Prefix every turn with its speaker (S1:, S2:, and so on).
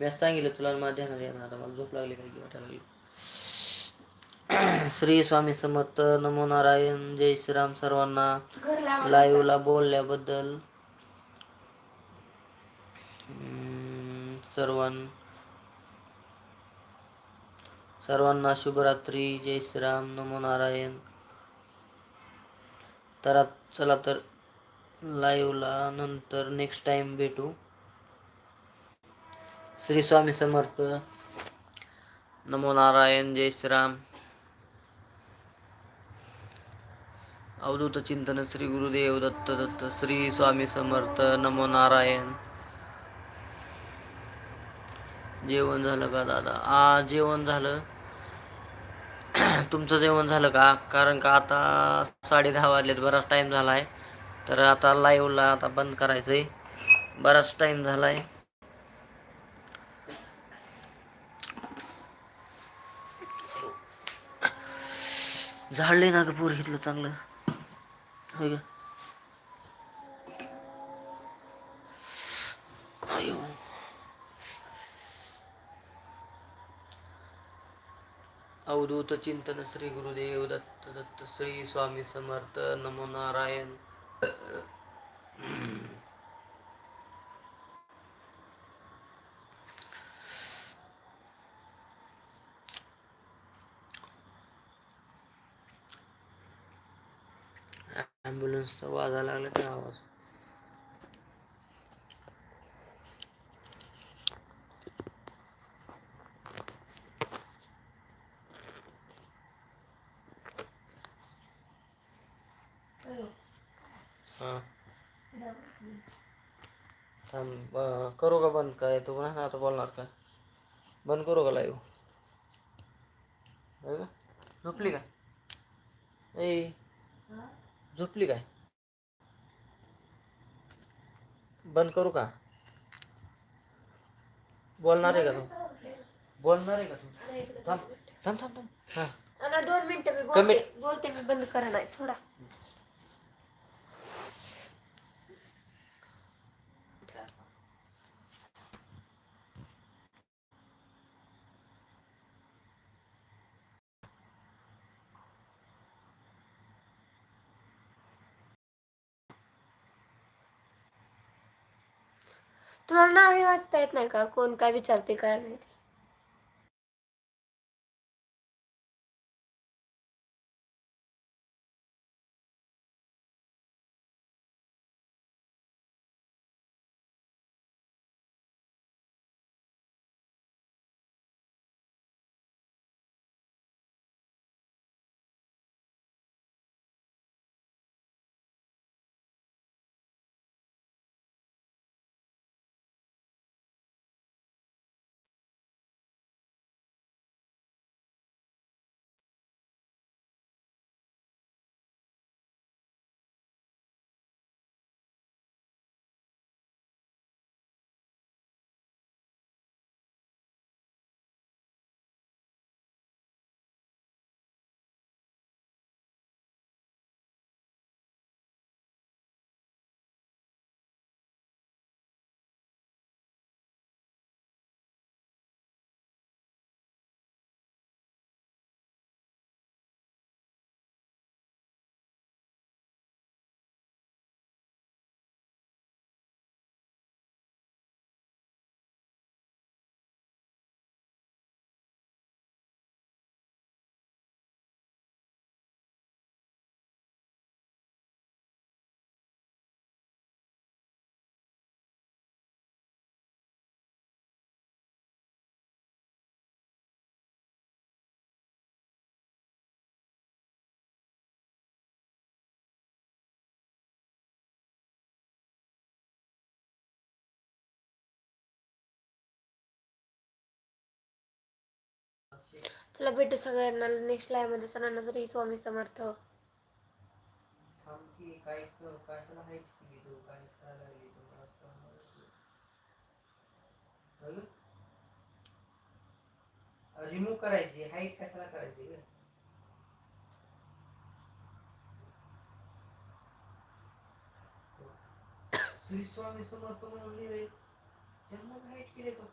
S1: व्यास सांगितलं तुला माझ्या ध्यानात येणार. आता मला झोप लागली काय वाटायला लागली. श्री स्वामी समर्थ नमो नारायण जय श्रीराम सर्वांना. लाईव्हला बोलल्याबद्दल सर्वां सर्वांना शुभरात्री जय श्रीराम नमो नारायण. तर चला तर लाईव्हला नंतर नेक्स्ट टाइम भेटू. श्री स्वामी समर्थ. नमो नारायण जय श्रीराम. अवधूत चिंतन श्री गुरुदेव दत्त दत्त श्री स्वामी समर्थ. नमो नारायण. जेवण झालं का दादा? आ जेवण झालं. तुमचं जेवण झालं का? कारण का आता साडे दहा वाजलेत बराच टाईम झाला आहे तर आता लाईव्हला आता बंद करायचं आहे बराच टाईम झाला आहे झाडले ना ग पोर घेतलं चांगलं. होय का अवधूत चिंतन श्री गुरुदेव दत्त दत्त श्री स्वामी समर्थ नमो नारायण. ॲम्ब्युलन्सचा वाजायला लागला का आवाज. हां. करू का बंद काय? तू ना आता बोलणार का? बंद करू का लाईव्ह झोपली का? ए झोपली काय? बंद करू का? बोलणार आहे का तू? बोलणार आहे का तू? थांब थांब थांब थांब. हां.
S2: दोन मिनिटं मी
S1: कमी-
S2: बोलते बोलते मी बंद करा नाही सोडा. तुम्हाला नावे वाचता येत नाही का? कोण काय विचारते काय नाही चला भेटू सगळ्यांना नेक्स्ट लाईव्हमध्ये सणांना जरी स्वामी समर्थ.
S1: रिमूव्ह करायची हाईट कशाला करायची श्री स्वामी समर्थ म्हणून लिहिलंय. त्यांना हाईट तो